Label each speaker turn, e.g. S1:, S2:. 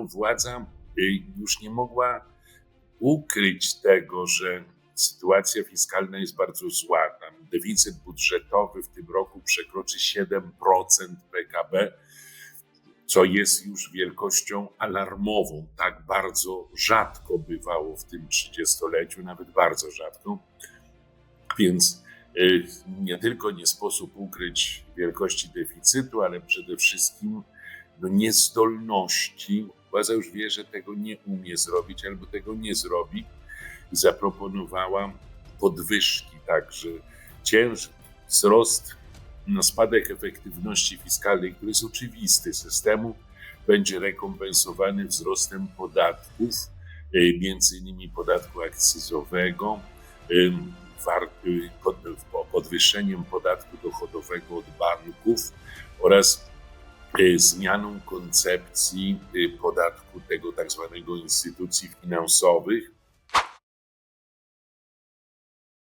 S1: władza już nie mogła ukryć tego, że sytuacja fiskalna jest bardzo zła. Tam deficyt budżetowy w tym roku przekroczy 7% PKB, co jest już wielkością alarmową. Tak bardzo rzadko bywało w tym trzydziestoleciu, nawet bardzo rzadko. Więc y, nie tylko nie sposób ukryć wielkości deficytu, ale przede wszystkim no, niezdolności. Władza już wie, że tego nie umie zrobić albo tego nie zrobi. Zaproponowała podwyżki, także cięż, wzrost, no, spadek efektywności fiskalnej, który jest oczywisty systemu, będzie rekompensowany wzrostem podatków, y, między innymi podatku akcyzowego, y, pod- podwyższeniem podatku dochodowego od banków oraz zmianą koncepcji y, podatku tego tak zwanego instytucji finansowych,